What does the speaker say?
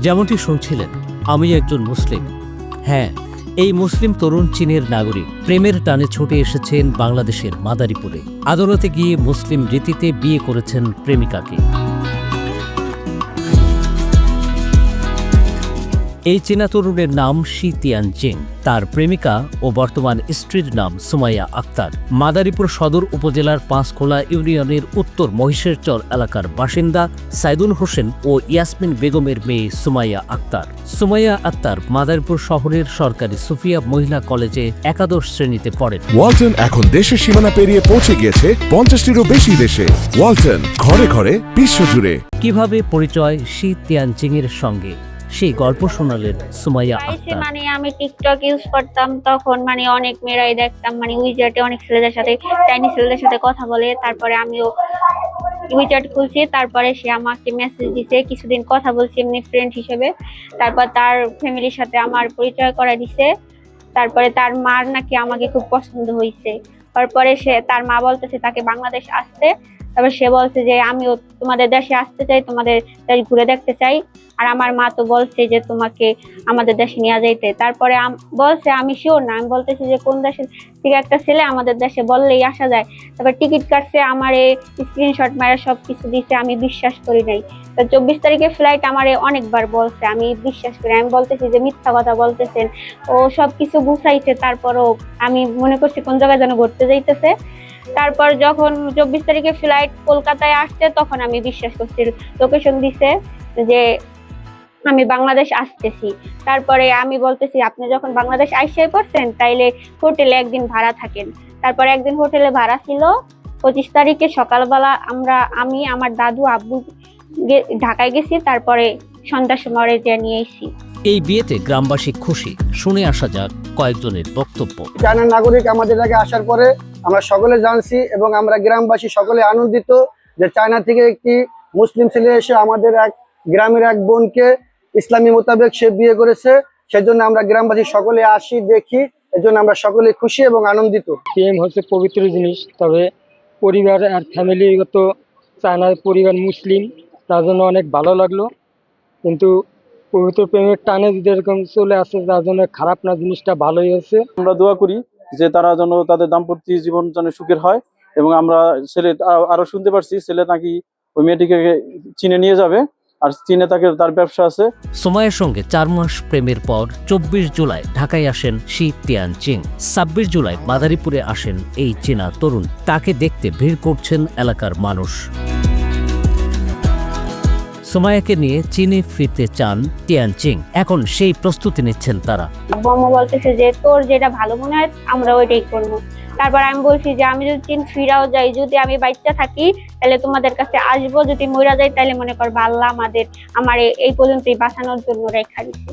যেমনটি শুনছিলেন আমি একজন মুসলিম। হ্যাঁ এই মুসলিম তরুণ চীনের নাগরিক প্রেমের টানে ছুটে এসেছেন বাংলাদেশের মাদারীপুরে। আদালতে গিয়ে মুসলিম রীতিতে বিয়ে করেছেন প্রেমিকাকে। এই চীনা তরুণের নাম শি তিয়ান জিং তার প্রেমিকা ও বর্তমান স্ত্রীর নাম সুমাইয়া আক্তার। মাদারীপুর সদর উপজেলার পাঁচখোলা ইউনিয়নের উত্তর মহিষেরচর এলাকার বাসিন্দা সাইদুল হোসেন ও ইয়াসমিন বেগমের মেয়ে সুমাইয়া আক্তার। সুমাইয়া আক্তার মাদারীপুর শহরের সরকারি সুফিয়া মহিলা কলেজে একাদশ শ্রেণীতে পড়েন। ওয়ালটন এখন দেশের সীমানা পেরিয়ে পৌঁছে গিয়েছে পঞ্চাশটিরও বেশি দেশে। ওয়ালটন ঘরে ঘরে বিশ্বজুড়ে। কীভাবে পরিচয় শি তিয়ান জিংয়ের সঙ্গে? সেই গল্প শোনালেন সুমাইয়া আক্তার। মানে আমি টিকটক ইউজ করতাম তখন মানে অনেক মেয়েরাই দেখতাম মানে উইজার্টে অনেক ছেলেদের সাথে চাইনিজ ছেলেদের সাথে কথা বলে তারপরে আমিও উইচার্ট খুলছি তারপরে সে আমাকে মেসেজ দিছে কিছুদিন কথা বলছি এমনি ফ্রেন্ড হিসেবে। তারপর তার ফ্যামিলির সাথে আমার পরিচয় করা দিছে। তারপরে তার মার নাকি আমাকে খুব পছন্দ হয়েছে তারপরে সে তার মা বলতেছে তাকে বাংলাদেশ আসতে। তারপর সে বলছে যে, আমিও তোমাদের দেশে আসতে চাই, তোমাদের দেশ ঘুরে দেখতে চাই। আর আমার মা তো বলছে যে, তোমাকে আমাদের দেশে নিয়ে যাইতে। তারপরে বলছে, আমি শিওর না, আমি বলতেছি যে, কোন দেশের থেকে একটা ছেলে আমাদের দেশে বললেই আসা যায়। তারপর টিকিট কাটছে, আমার এই স্ক্রিনশট মারা সব কিছু দিছে, আমি বিশ্বাস করি নাই। তো চব্বিশ তারিখে ফ্লাইট আমারে অনেকবার বলছে, আমি বিশ্বাস করি আমি বলতেছি যে, মিথ্যা কথা বলতেছেন। ও সব কিছু গুছাইছে, তারপরও আমি মনে করছি কোন জায়গায় যেন ঘুরতে যাইতেছে। তারপর যখন চব্বিশ তারিখে ফ্লাইট কলকাতায় আসছে তখন আমি বিশ্বাস করছি লোকেশন দিছে যে আমি বাংলাদেশ আসতেছি। তারপরে আমি বলতেছি আপনি যখন বাংলাদেশ আইসাই পড়ছেন তাইলে হোটেলে একদিন ভাড়া থাকেন। তারপরে একদিন হোটেলে ভাড়া ছিল। পঁচিশ তারিখে সকালবেলা আমরা আমি আমার দাদু আব্বু ঢাকায় গেছি তারপরে সন্ধ্যার সময় যে নিয়ে এসেছি। এই বিয়েতে গ্রামবাসী খুশি শুনে আসা যাক কয়েকজনের বক্তব্য। চায়নার নাগরিক আমাদের আগে আসার পরে আমরা সকলে জানছি এবং আমরা গ্রামবাসী সকলে আনন্দিত যে চায়না থেকে একটি মুসলিম ছেলে এসে আমাদের এক গ্রামের এক বোনকে ইসলামী মোতাবেক সে বিয়ে করেছে। সেজন্য আমরা গ্রামবাসী সকলে আসি দেখি। এজন্য আমরা সকলে খুশি এবং আনন্দিত। প্রেম হচ্ছে পবিত্র জিনিস তবে পরিবার আর ফ্যামিলিগত চায়নার পরিবার মুসলিম তার জন্য অনেক ভালো লাগল। কিন্তু পবিত্র প্রেমের টানে যদি এরকম চলে আসে তার জন্য খারাপ না জিনিসটা ভালোই হয়েছে। আমরা দোয়া করি যে তারা যেন তাদের দাম্পত্য জীবন যেন সুখের হয় এবং আমরা ছেলে আরও শুনতে পারছি, ছেলে নাকি ওই মেয়েটিকে চিনে নিয়ে যাবে আর চীনে তাকে তার ব্যবসা আছে। সময়ের সঙ্গে চার মাস প্রেমের পর চব্বিশ জুলাই ঢাকায় আসেন শি তিয়ান চিং। ছাব্বিশ জুলাই মাদারীপুরে আসেন এই চীনা তরুণ। তাকে দেখতে ভিড় করছেন এলাকার মানুষ। সোমায়াকে নিয়ে চীনে ফিরতে চান টিয়ান চিং এখন সেই প্রস্তুতি নিচ্ছেন তারা। বম্মা বলতেছে যে, তোর যেটা ভালো মনে হয়, আমরা ওইটাই করব। তারপর আমি বলছি যে, আমি যদি চীন ফিরাও যাই, যদি আমি বাচ্চা থাকি, তাহলে তোমাদের কাছে আসব। যদি মইরা যাই, তাহলে মনে কর আল্লাহ আমাদের, আমার এই পর্যন্তই বাঁচানোর জন্য রেখা দিচ্ছে